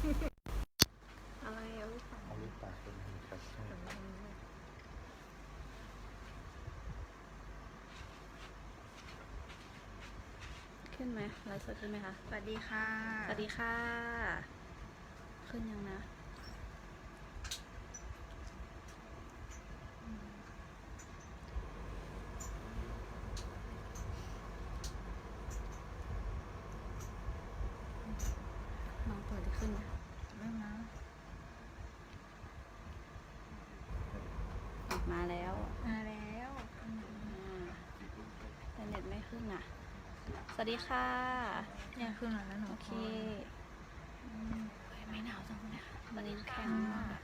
อะไรเอาลูกปากเอาลูกปากเป็นครับใช่ขึ้นไหมไลฟ์สดขึ้นไหมคะ สวัสดีค่ะ สวัสดีค่ะ ขึ้นยังนะ น้องเปิดได้ขึ้นไหม ไม่มา ออก มาแล้วมาแล้วอ่าแต่เน็ตไม่ขึ้นอะ สวัสดีค่ะเนี่ยขึ้นมาแล้วหนูโอเคอืมเฮ้ยไม่หนาวจังเลยค่ะตอนนี้แข็งมาก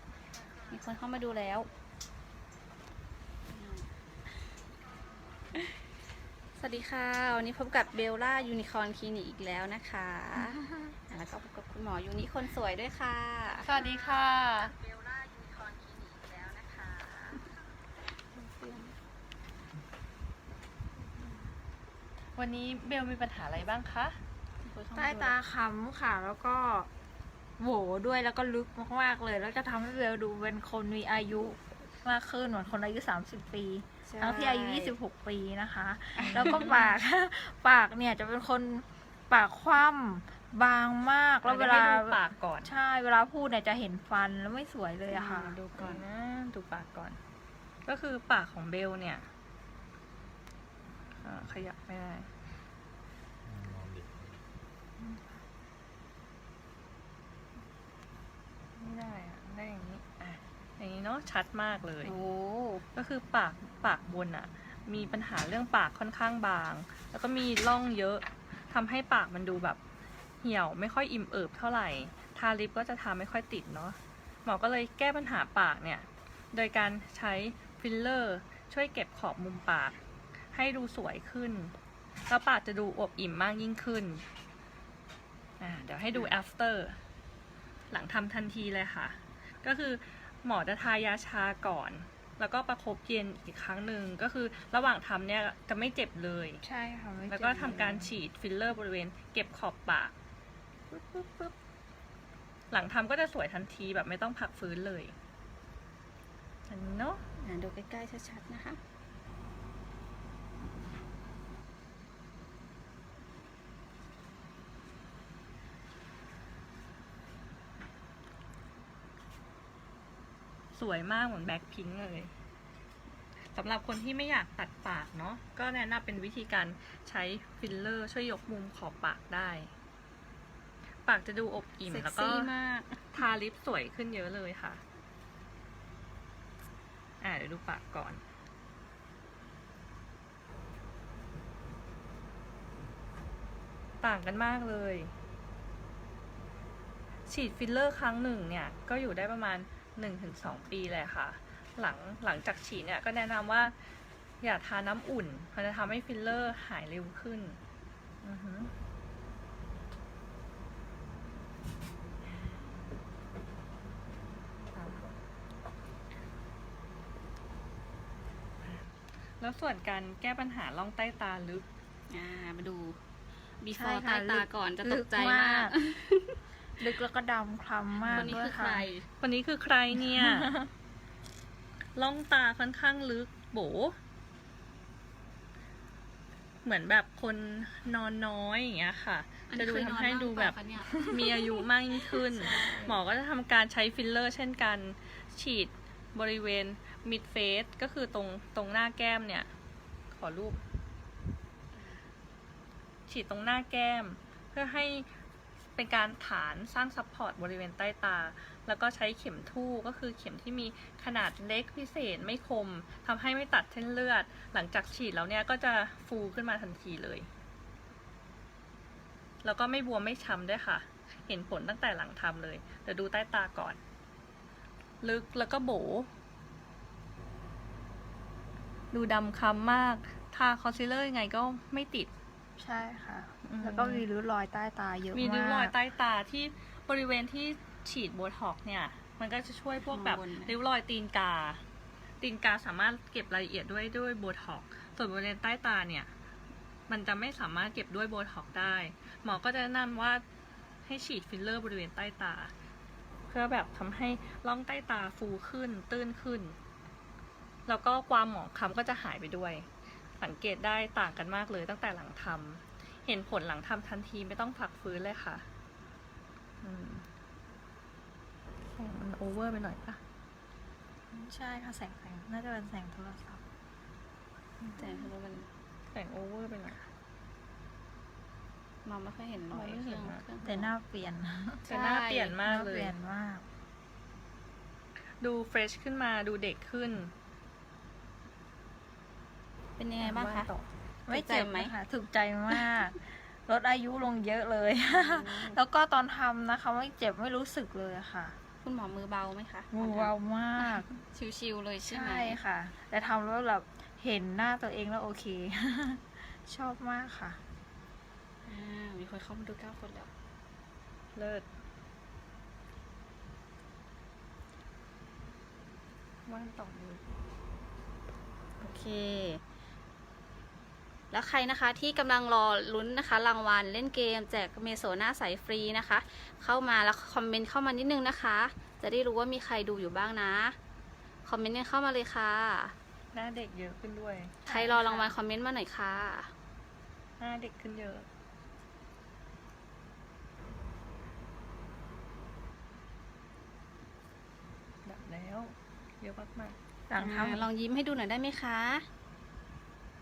มีคนเข้ามาดูแล้ว สวัสดีค่ะ วันนี้พบกับเบลล่ายูนิคอร์นคลินิกอีกแล้วนะคะอะแล้วก็พบกับคุณหมอยูนิคนสวยด้วยค่ะ สวัสดีค่ะ เบลล่ายูนิคอร์นคลินิกอีกแล้วนะคะ วันนี้เบลมีปัญหาอะไรบ้างคะใต้ตาค้ำค่ะ แล้วก็โหวด้วยแล้วก็ลึกมากๆเลย แล้วจะทำให้เบลดูเป็นคนมีอายุมากขึ้นเหมือนคนอายุ 30 ปี ทั้งที่อายุ 26 ปีนะคะ แล้วก็ปาก ปากเนี่ยจะเป็นคนปากคว่ำบางมาก แล้วเวลาให้ดูปากก่อน ใช่ เวลาพูดเนี่ยจะเห็นฟันแล้วไม่สวยเลยอะค่ะ ดูก่อนนะ ดูปากก่อน ก็คือปากของเบลเนี่ยอ่า ขยับไม่ได้นอนดิไม่ได้อะได้อย่างนี้อะอย่างนี้เนาะชัดมากเลย โอ้ก็คือปากปากบนอะมีปัญหาเรื่องปากค่อนข้างบาง แล้วก็มีร่องเยอะทำให้ปากมันดูแบบ เหี่ยวไม่ค่อยอิ่มเอิบเท่าไหร่ ทาลิปก็จะทาไม่ค่อยติดเนาะหมอก็เลยแก้ปัญหาปากเนี่ย โดยการใช้ฟิลเลอร์ ช่วยเก็บขอบมุมปาก ให้ดูสวยขึ้น แล้วปากจะดูอวบอิ่มมากยิ่งขึ้นอ่าเดี๋ยวให้ดู after หลังทำทันทีเลยค่ะ ก็คือหมอจะทายาชาก่อน แล้วก็ประคบเย็นอีกครั้งหนึ่ง ก็คือระหว่างทำเนี่ยจะไม่เจ็บเลย ใช่ค่ะไม่เจ็บแล้วก็ทำการฉีดฟิลเลอร์บริเวณ เก็บขอบปากปึ๊บปึ๊บปึ๊บหลังทำก็จะสวยทันทีแบบไม่ต้องพักฟื้นเลยอันนี้เนาะอะดูใกล้ๆชัดๆนะคะ สวยมากเหมือนแบ็คพิงค์เลยสำหรับคนที่ไม่อยากตัดปากเนาะก็แนะนำเป็นวิธีการใช้ฟิลเลอร์ ช่วยยกมุมขอบปากได้ ปากจะดูอบอิ่มเซ็กแล้วก็ซี่มากทาลิปสวยขึ้นเยอะเลยค่ะ อ่าเดี๋ยวดูปากก่อนต่างกันมากเลย ฉีดฟิลเลอร์ครั้งหนึ่งเนี่ย ก็อยู่ได้ประมาณ 1-2 ปีเลยค่ะ หลังหลังจากฉีดเนี่ยก็แนะนำว่าอย่าทาน้ำอุ่นมันจะทำให้ฟิลเลอร์หายเร็วขึ้นอือฮึแล้วส่วนการแก้ปัญหาล่องใต้ตาลึก อ่ามาดู ใช่ before ค่ะใต้ตาก่อนจะตกใจลึมาก ลึ กแล้วก็ดำคล้ำมากคนนี้ด้วยคือใคค่ะ ร คนนี้คือใครเนี่ย ล่องตาค่อนข้างลึกโบ เหมือนแบบคนนอนน้อยอย่างเงี้ยค่ะ อันจะนี้ดูเคยนทำอนให้บ้างดูเปแบล่าบคะเนี่ย มีอายุมากยิ่งขึ้น หมอก็จะทำการใช้ฟิลเลอร์ เช่นกัน ฉีดบริเวณมิดเฟสก็คือตรงตรงหน้าแก้มเนี่ย ขอรูป ฉีดตรงหน้าแก้ม เพื่อให้ เป็นการฐานสร้างซัพพอร์ตบริเวณใต้ตา แล้วก็ใช้เข็มทู่ก็คือเข็มที่มีขนาดเล็กพิเศษไม่คมทำให้ไม่ตัดเส้นเลือด หลังจากฉีดแล้วเนี่ยก็จะฟูขึ้นมาทันทีเลย แล้วก็ไม่บวมไม่ช้ำด้วยค่ะ เห็นผลตั้งแต่หลังทำเลยเดี๋ยวดูใต้ตาก่อน ลึกแล้วก็โบดูดำคล้ำมาก ทาคอนซีลเลอร์ยังไงก็ไม่ติด ใช่ค่ะ อืม แล้วก็มีริ้วรอยใต้ตาเยอะมาก มีริ้วรอยใต้ตาที่บริเวณที่ฉีดโบท็อกซ์เนี่ย มันก็จะช่วยพวกแบบข้างบนนะริ้วรอยตีนกา ตีนกาสามารถเก็บรายละเอียดด้วยด้วยโบท็อกซ์ส่วนบริเวณใต้ตาเนี่ย มันจะไม่สามารถเก็บด้วยโบท็อกซ์ได้ หมอก็จะแนะนำว่าให้ฉีดฟิลเลอร์บริเวณใต้ตาพื่อแบบทำให้ร่องใต้ตาฟูขึ้น ตื้นขึ้น แล้วก็ความหมองคล้ำก็จะหายไปด้วย สังเกตได้ต่างกันมากเลยตั้งแต่หลังทำเห็นผลหลังทำทันทีไม่ต้องพักฟื้นเลยค่ะอืมแสงมันโอเวอร์ไปหน่อยปะใช่ค่ะแสงแสงน่าจะเป็นแสงโทรศัพท์แต่คือมันแสงโอเวอร์ไปหน่อยมองไม่ค่อยเห็นรอยมองไม่เคเห็รื่อนงอะเครื่องแต่หน้าเปลี่ยนแต่หน้าเปลี่ยนมากหน้เลเปยลี่ยนมาก ดูเฟรชขึ้นมาดูเด็กขึ้น เป็นยังไงบ้างคะว่ต่อไม่เจ็บถูกใจไหมไหมคะถูกใจมาก ลดอายุลงเยอะเลย แล้วก็ตอนทำนะคะไม่เจ็บไม่รู้สึกเลยค่ะคุณหมอมือเบาไหมคะมือเบามาก ชิวๆเลยใช่ไหมใช่ค่ะ แต่ทำแล้วแบบเห็นหน้าตัวเองแล้วโอเค ชอบมากค่ะ อ่ามีคนเข้ามาดูเก้าคนแล้ว เลิศว่านต่อเลยโอเค แล้วใครนะคะที่กำลังรอลุ้นนะคะ รางวัลเล่นเกม แจกเมโซหน้าใสฟรีนะคะ เข้ามาแล้วคอมเมนต์เข้ามานิดนึงนะคะ จะได้รู้ว่ามีใครดูอยู่บ้างนะ คอมเมนต์กันเข้ามาเลยค่ะ หน้าเด็กเยอะขึ้นด้วยใครรอรางวัลคอมเมนต์มาหน่อยค่ะ หน้าเด็กขึ้นเยอะ ดับแล้ว เยอะมากหลังอ่าทำ ลองยิ้มให้ดูหน่อยได้ไหมคะ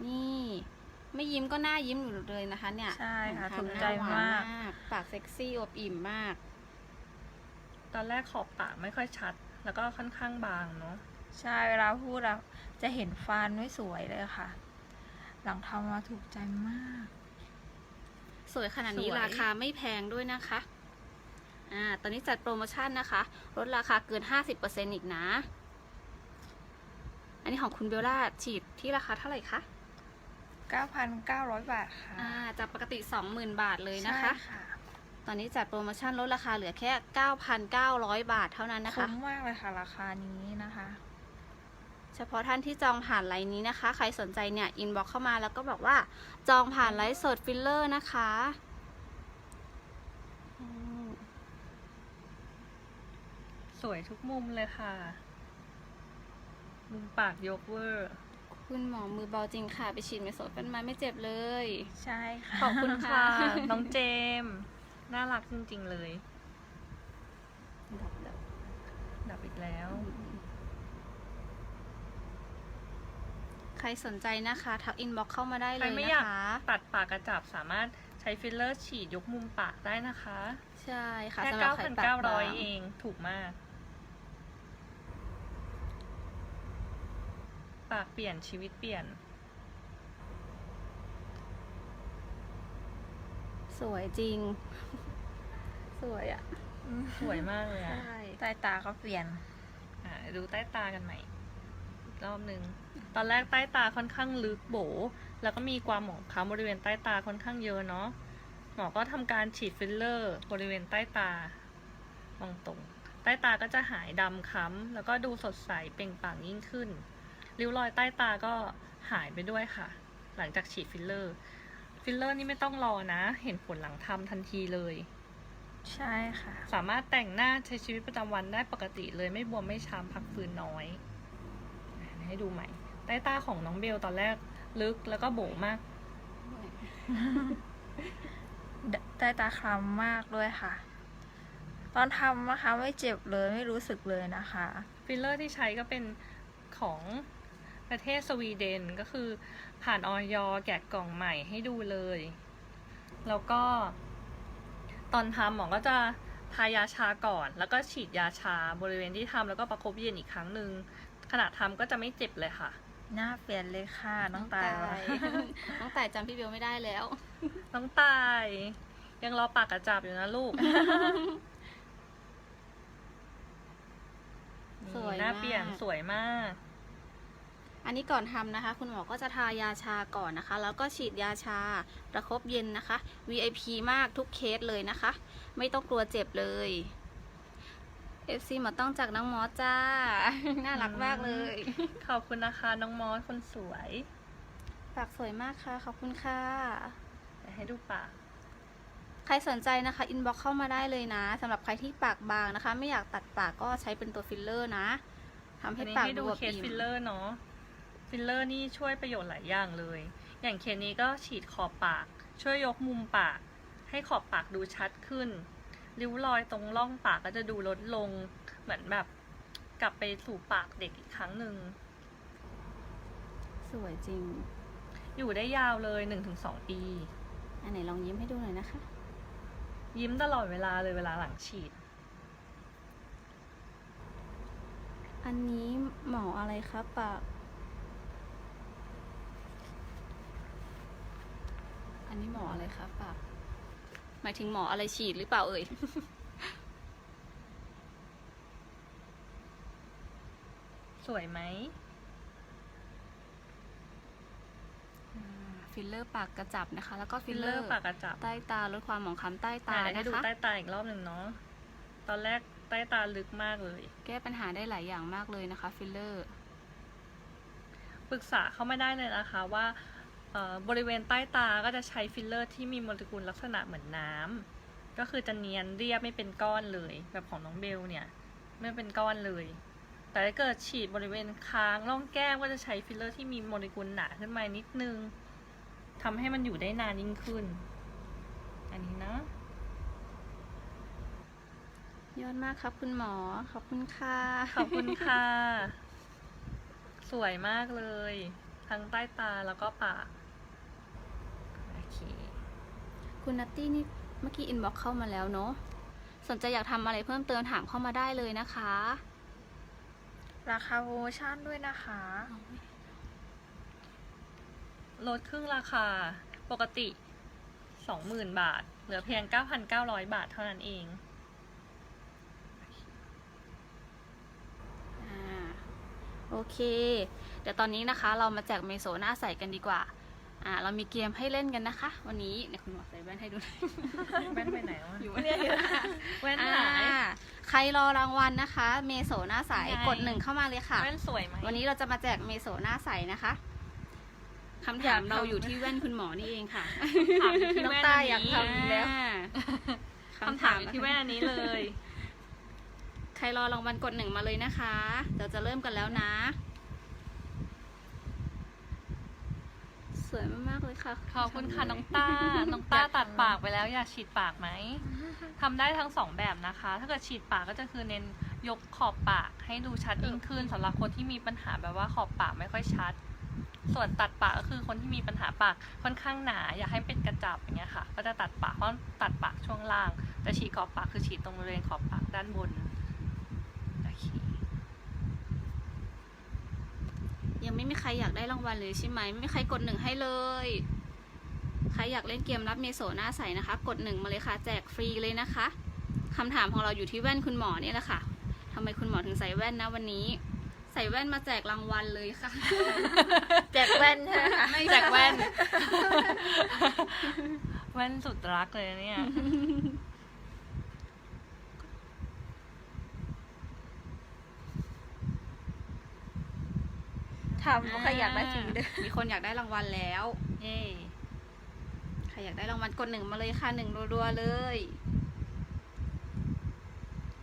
นี่ ไม่ยิ้มก็หน้ายิ้มอยู่เลยนะคะ เนี่ยใช่ค่ะทำถูกหน้ใจหวานมาก ปากเซ็กซี่อบอิ่มมากๆตอนแรกขอบปากไม่ค่อยชัด แล้วก็ค่อนข้างบางเนาะใช่เวลาพูดอะจะเห็นฟันไม่สวยเลยค่ะ หลังทำมาถูกใจมาก สวยขนาดนี้สวยราคาไม่แพงด้วยนะคะอ่าตอนนี้จัดโปรโมชั่นนะคะลดราคาเกิน 50%อีกนะ อันนี้ของคุณเบลล่าฉีดที่ราคาเท่าไหร่คะ 9,900 บาทค่ะอ่าจากปกติ 20,000 บาทเลยนะคะ ใช่ค่ะตอนนี้จัดโปรโมชั่นลดราคาเหลือแค่ 9,900 บาทเท่านั้นนะคะ คุ้มมากเลยค่ะราคานี้นะคะ เฉพาะท่านที่จองผ่านไลน์นี้นะคะ ใครสนใจเนี่ยอินบ็อกเข้ามาแล้วก็บอกว่าจองผ่านไลฟ์สดฟิลเลอร์นะคะอืมสวยทุกมุมเลยค่ะ มุมปากยกเวอร์ คุณหมอมือเบาจริงค่ะ ไปฉีดเมโซเป็นมาไม่เจ็บเลย ใช่ค่ะ ขอบคุณค่ะ น้องเจมส์น่ารักจริง ๆ เลยดับอีกแล้ว ใครสนใจนะคะ ทักอินบ็อกเข้ามาได้ใคเลรยไม่นะอยากคะตัดปากกระจับสามารถใช้ฟิลเลอร์ฉีดยกมุมปากได้นะคะ ใช่ค่ะแค่สำหรับใครปากบาง9,900เองถูกมาก ปากเปลี่ยนชีวิตเปลี่ยน สวยจริง สวยอะ่ะสวยมากเลยใช่อะใต้ตาก็เปลี่ยน อะดูใต้ตากันใหม่อีกรอบหนึ่งตอนแรกใต้ตาค่อนข้างลึกโบ แล้วก็มีความหมองคล้ำบริเวณใต้ตาค่อนข้างเยอะเนาะหมอก็ทำการฉีดฟิลเลอร์ บริเวณใต้ตามองตรง ใต้ตาก็จะหายดำค้ำแล้วก็ดูสดใสเปล่งปลั่งยิ่งขึ้น ริ้วรอยใต้ตาก็หายไปด้วยค่ะ หลังจากฉีดฟิลเลอร์ ฟิลเลอร์นี่ไม่ต้องรอนะ เห็นผลหลังทำทันทีเลย ใช่ค่ะ สามารถแต่งหน้าใช้ชีวิตประจำวันได้ปกติเลยไม่บวมไม่ช้ำพักฟื้นน้อยอะให้ดูใหม่ ใต้ตาของน้องเบลตอนแรกลึกแล้วก็โบมาก ใต้ตาคล้ำมากด้วยค่ะ ตอนทำนะคะไม่เจ็บเลยไม่รู้สึกเลยนะคะ ฟิลเลอร์ที่ใช้ก็เป็นของ ประเทศสวีเดนก็คือผ่านออยแกะกล่องใหม่ให้ดูเลย แล้วก็ ตอนทำหมอก็จะทายาชาก่อน แล้วก็ฉีดยาชาบริเวณที่ทำแล้วก็ประคบเย็นอีกครั้งหนึ่งขณะทำก็จะไม่เจ็บเลยค่ะ หน้าเปลี่ยนเลยค่ะ น้องตายน้องต่ายจำพี่เบลไม่ได้แล้ว น้องตาย ยังรอปากกระจับอยู่นะลูกสวยหน้าากเปลี่ยนสวยมาก อันนี้ก่อนทำนะคะ คุณหมอก็จะทายาชาก่อนนะคะ แล้วก็ฉีดยาชาประคบเย็นนะคะ VIP มากทุกเคสเลยนะคะ ไม่ต้องกลัวเจ็บเลย FC หมอต้องจากน้องมอสจ้า น่ารักมากเลย ขอบคุณนะคะน้องมอสคนสวย ปากสวยมากค่ะ ขอบคุณค่ะเดี๋ยวให้ดูปาก ใครสนใจนะคะอินบ็อกเข้ามาได้เลยนะสำหรับใครที่ปากบางนะคะ ไม่อยากตัดปากก็ใช้เป็นตัวฟิลเลอร์นะทำให้อันนี้ปากให้ดูดูแบบเคสอิ่มฟิลเลอร์เนาะ ฟิลเลอร์นี่ช่วยประโยชน์หลายอย่างเลย อย่างเคสนี้ก็ฉีดขอบปาก ช่วยยกมุมปาก ให้ขอบปากดูชัดขึ้น ริ้วรอยตรงร่องปากก็จะดูลดลง เหมือนแบบกลับไปสู่ปากเด็กอีกครั้งหนึ่ง สวยจริง อยู่ได้ยาวเลย 1-2 ปี อันไหนลองยิ้มให้ดูหน่อยนะคะ ยิ้มตลอดเวลาเลยเวลาหลังฉีด อันนี้หมออะไรคะปาก อันนี้หมออะไรคะปากหมายถึงหมออะไรฉีดหรือเปล่าเอ่ยสวยไหมฟิลเลอร์ปากกระจับนะคะ แล้วก็ฟิฟิลลเลเลออร์ร์ปากกระจับใต้ตาลดความหมองคล้ำใต้ตาอะเดี๋ยวให้นะดูคะใต้ตาอีกรอบหนึ่งเนาะตอนแรกใต้ตาลึกมากเลย แก้ปัญหาได้หลายอย่างมากเลยนะคะ ฟิลเลอร์ปรึกษาเข้ามาได้เลยนะคะว่าเอ่อ บริเวณใต้ตาก็จะใช้ฟิลเลอร์ที่มีโมเลกุลลักษณะเหมือนน้ำก็คือจะเนียนเรียบไม่เป็นก้อนเลย แบบของน้องเบลเนี่ยไม่เป็นก้อนเลย แต่ถ้าเกิดฉีดบริเวณคางร่องแก้มก็จะใช้ฟิลเลอร์ที่มีโมเลกุลหนาขึ้นมานิดนึงทำให้มันอยู่ได้นานยิ่งขึ้น อันนี้นะยอดมากครับคุณหมอ ขอบคุณค่ะ ขอบคุณค่ะ สวยมากเลย ทั้งใต้ตาแล้วก็ปากโอ เค คุณนัตตี้นี่เมื่อกี้อินบ็อกเข้ามาแล้วเนาะสนใจอยากทำอะไรเพิ่มเติมถามเข้ามาได้เลยนะคะ ราคาโปรโมชั่นด้วยนะคะ ลดครึ่งราคาปกติ 20,000 บาท เหลือเพียง 9,900 บาทเท่านั้นเองอ่าโอเค เดี๋ยวตอนนี้นะคะเรามาแจกเมโซหน้าใสกันดีกว่า อ่าเรามีเกมให้เล่นกันนะคะ วันนี้เนี่ยคุณหมอใส่แว่นให้ดูหน่อยแว่นไปไหนวะอยู่เนี่ยแว่นหายอ่าใครรอรางวัลนะคะ เมโซหน้าใสยังไง กดหนึ่งเข้ามาเลยค่ะ แว่นสวยไหม วันนี้เราจะมาแจกเมโซหน้าใสนะคะคำถามเราอยู่ที่แว่นคุณหมอนี่เองค่ะถามอยู่ที่น้องแว่นต้าอันอยากนี้ทำแล้วอ่าคำถามอยู่ที่แว่นอันนี้เลย ใครรอรางวัลกดหนึ่งมาเลยนะคะเดี๋ยวจะเริ่มกันแล้วนะ ส วยมากๆเลยค่ะ ขอบคุณค่ะน้องต้า น้องต้าตัดปากไปแล้วอยากฉีดปากไหมทำได้ทั้งสองแบบนะคะ ถ้าเกิดฉีดปากก็จะคือเน้นยกขอบปากให้ดูชัดยิ่งขึ้นสำหรับคนที่มีปัญหาแบบว่าขอบปากไม่ค่อยชัด ส่วนตัดปากก็คือคนที่มีปัญหาปากค่อนข้างหนา อยากให้เป็นกระจับอย่างเงี้ยค่ะ ก็จะตัดปากเพราะตัดปากช่วงล่าง แต่ฉีดขอบปากคือฉีดตรงบริเวณขอบปากด้านบนโอเค ยัง ไม่มีใครอยากได้รางวัลเลยใช่ไหมไม่มีใครกดหนึ่งให้เลย ใครอยากเล่นเกมรับเมโซหน้าใสนะคะ กดหนึ่งมาเลยค่ะแจกฟรีเลยนะคะคำถามของเราอยู่ที่แว่นคุณหมอเนี่ยแหละค่ะทำไมคุณหมอถึงใส่แว่นนะวันนี้ ใส่แว่นมาแจกรางวัลเลยค่ะ แจกแว่นใช่ไหมคะแจกแว่นแว่นสุดรักเลยนะเนี่ย ทำเพราะใครอยากได้ฟรีด้วยมีคนอยากได้รางวัลแล้วเย้ใครอยากได้รางวัลกดหนึ่งมาเลยค่ะหนึ่งรัวๆเลย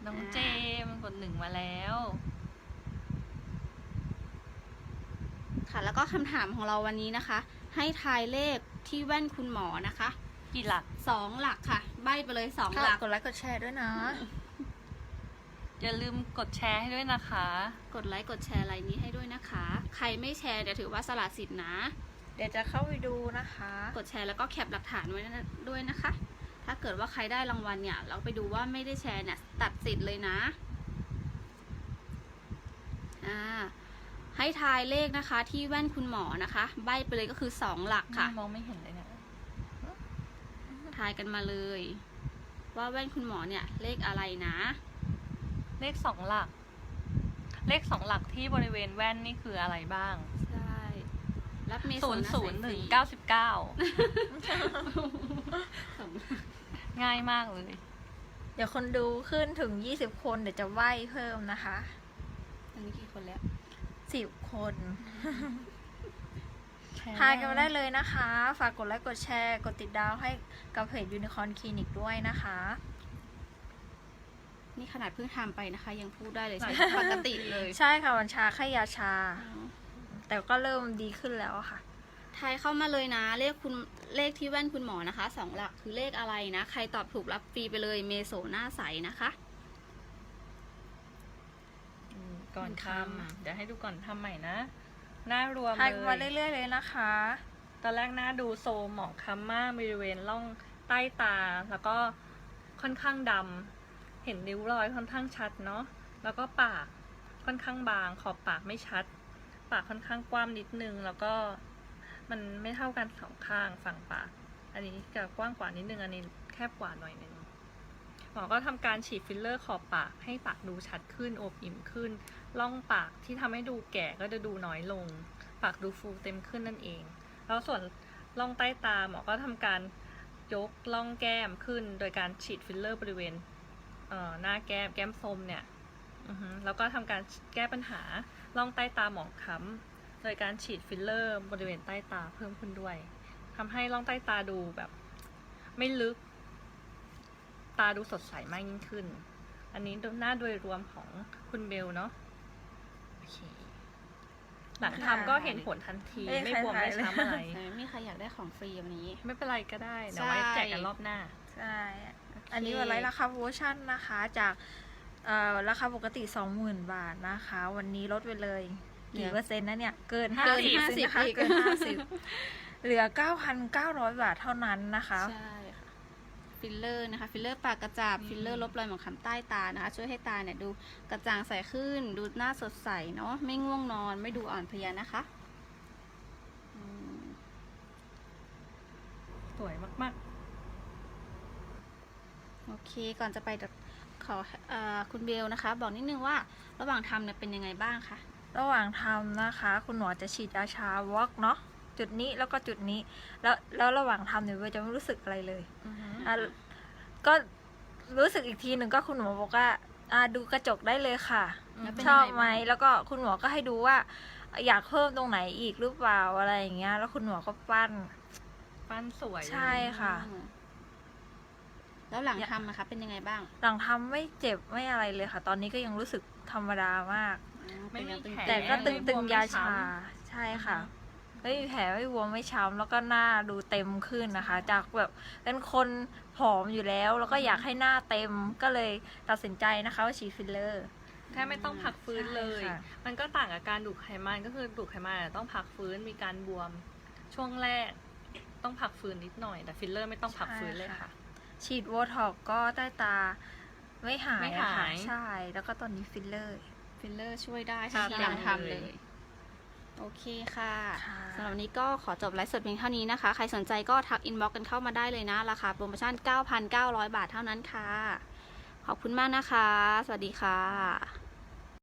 น้องเจมส์กดหนึ่งมาแล้ว ค่ะ แล้วก็คำถามของเราวันนี้นะคะ ให้ทายเลขที่แว่นคุณหมอนะคะ กี่หลักสองหลักค่ะ ใบไปเลยสองค่ะหลักกดไลค์กดแชร์ด้วยนะอย่าลืมกดแชร์ให้ด้วยนะคะ กดไลค์กดแชร์ไลน์นี้ให้ด้วยนะคะ ใครไม่แชร์เดี๋ยวถือว่าสละสิทธิ์นะ เดี๋ยวจะเข้าไปดูนะคะ กดแชร์แล้วก็แคปหลักฐานไว้นะด้วยนะคะ ถ้าเกิดว่าใครได้รางวัลเนี่ย เราไปดูว่าไม่ได้แชร์เนี่ยตัดสิทธิ์เลยนะอ่าให้ทายเลขนะคะ ที่แว่นคุณหมอนะคะ ใบไปเลยก็คือสองหลักค่ะ มองไม่เห็นเลยเนี่ยทายกันมาเลย ว่าแว่นคุณหมอเนี่ย เลขอะไรนะ เลขสองหลัก เลขสองหลักที่บริเวณแว่นนี่คืออะไรบ้างใช่รับเมศูนย์นะศูนย์ใฟถึรีงเก้าสิบเก้าสองง่ายมากเลย เดี๋ยวคนดูขึ้นถึง20คนเดี๋ยวจะไหว้เพิ่มนะคะอันนี้กี่คนแล้ว10คนชทายกันมาได้เลยนะคะ ฝากกดไลค์ กดแชร์ กดติดดาวให้กับเพจยูนิคอนคลินิกด้วยนะคะ นี่ขนาดเพิ่งทำไปนะคะ ยังพูดได้เลยใช่ปกติเลยใช่ค่ะวันชาแค่ยาชา แต่ก็เริ่มดีขึ้นแล้วอะค่ะ ทายเข้ามาเลยนะ เลขคุณเลขที่แว่นคุณหมอนะคะสองหลักคือเลขอะไรนะ ใครตอบถูกรับฟรีไปเลยเมโซหน้าใสนะคะอืมก่อนก่อนททำำเดี๋ยวให้ดูก่อนทำใหม่นะ หน้ารวมทายเลกันมายเรื่อยๆเลยนะคะ ตอนแรกหน้าดูโซมหมองคล้ำมากบริเวณร่องใต้ตา แล้วก็ค่อนข้างดำ เห็นริ้วรอยค่อนข้างชัดเนาะ แล้วก็ปากค่อนข้างบาง ขอบปากไม่ชัด ปากค่อนข้างกว้างนิดนึง แล้วก็มันไม่เท่ากันสองข้างฝั่งปาก อันนี้จะกว้างกว่านิดนึง อันนี้แคบกว่าหน่อยนึง หมอก็ทำการฉีดฟิลเลอร์ขอบปากให้ปากดูชัดขึ้นโอบอิ่มขึ้น ร่องปากที่ทำให้ดูแก่ก็จะดูน้อยลง ปากดูฟูเต็มขึ้นนั่นเอง แล้วส่วนร่องใต้ตาหมอก็ทำการยกร่องแก้มขึ้นโดยการฉีดฟิลเลอร์บริเวณ หน้าแก้มแก้มส้มเนี่ยอือฮึแล้วก็ทำการแก้ปัญหาร่องใต้ตาหมองคล้ำโดยการฉีดฟิลเลอร์บริเวณใต้ตาเพิ่มขึ้นด้วยทำให้ร่องใต้ตาดูแบบ ไม่ลึก ตาดูสดใสมากยิ่งขึ้น อันนี้ดูหน้าโดยรวมของคุณเบลเนาะโอเคหลังทำก็เห็นผลทันทีเอ้ยไม่บวมใครไม่ถ่ายเลยช้ำอะไรไหนมีใครอยากได้ของฟรีวันนี้ ไม่เป็นไรก็ได้เดี๋ยวไว้ใช่แจกกันรอบหน้า ใช่ อันนี้วันไลฟ์ราคาโปรโมชั่นนะคะจากเอ่อราคาปกติ 20,000 บาทนะคะ วันนี้ลดไปเลยกี่เปอร์เซ็นต์นะเนี่ย เกินเกิน50 50นะคะอีกเกิน 50 เหลือ 9,900 บาทเท่านั้นนะคะใช่ค่ะฟิลเลอร์นะคะ ฟิลเลอร์ปากกระจับฟิลเลอร์ลบรอยหมองคล้ำใต้ตานะคะ ช่วยให้ตาเนี่ยดูกระจ่างใสขึ้น ดูหน้าสดใสเนาะไม่ง่วงนอนไม่ดูอ่อนเพลียนะคะอืมสวยมาก โอเค ก่อนจะไปเดี๋ยวขอเออคุณเบลนะคะ บอกนิดนึงว่าระหว่างทำเนี่ยเป็นยังไงบ้างคะ ระหว่างทำนะคะ คุณหมอจะฉีดยาชาวอกเนาะจุดนี้แล้วก็จุดนี้ แล้วแล้วระหว่างทำเนี่ยเบลจะไม่รู้สึกอะไรเลยๆอือฮึอะก็รู้สึกอีกทีหนึ่งก็คุณหมอบอกว่าอะดูกระจกได้เลยค่ะ แล้วเป็นชอบยังงไหมบ้าง แล้วก็คุณหมอก็ให้ดูว่า อยากเพิ่มตรงไหนอีกหรือเปล่าอะไรอย่างเงี้ย แล้วคุณหมอก็ปั้น ปั้นสวยเลยใช่ค่ะ อืม แล้วหลังทำนะคะเป็นยังไงบ้างหลังทำไม่เจ็บไม่อะไรเลยค่ะ ตอนนี้ก็ยังรู้สึกธรรมดามากอืไม่มีเป็นแผลยังแต่ก็ไม่ตึบวงมๆยาไม่ชาช้ใช่ค่ะ ไม่มีแผลไม่บวมไม่ช้ำแล้วก็หน้าดูเต็มขึ้นนะคะ จากแบบเป็นคนผอมอยู่แล้ว แล้วก็อยากให้หน้าเต็มก็เลยตัดสินใจนะคะว่าฉีดฟิลเลอร์ แค่ไม่ต้องพักฟื้นเลย ใช่ค่ะ มันก็ต่างกับการดูดไขมันก็คือดูดไขมันอะต้องพักฟื้นมีการบวม ช่วงแรก ต้องพักฟื้นนิดหน่อย แต่ฟิลเลอร์ไม่ต้องพักฟื้นเลยค่ะ ฉีดโบท็อกซ์ก็ใต้ตาไม่หายไม่อะหาค่ะยใช่ แล้วก็ตอนนี้ฟิลเลอร์ ฟิลเลอร์ช่วยได้ค่ะที่หลังเต็มทำเลเลยยโอเคค่ะค่ะ สำหรับวันนี้ก็ขอจบไลฟ์สดเพียงเท่านี้นะคะ ใครสนใจก็ทักอินบ็อกกันเข้ามาได้เลยนะ ราคาโปรโมชั่น 9,900 บาทเท่านั้นค่ะ ขอบคุณมากนะคะ สวัสดีค่ะ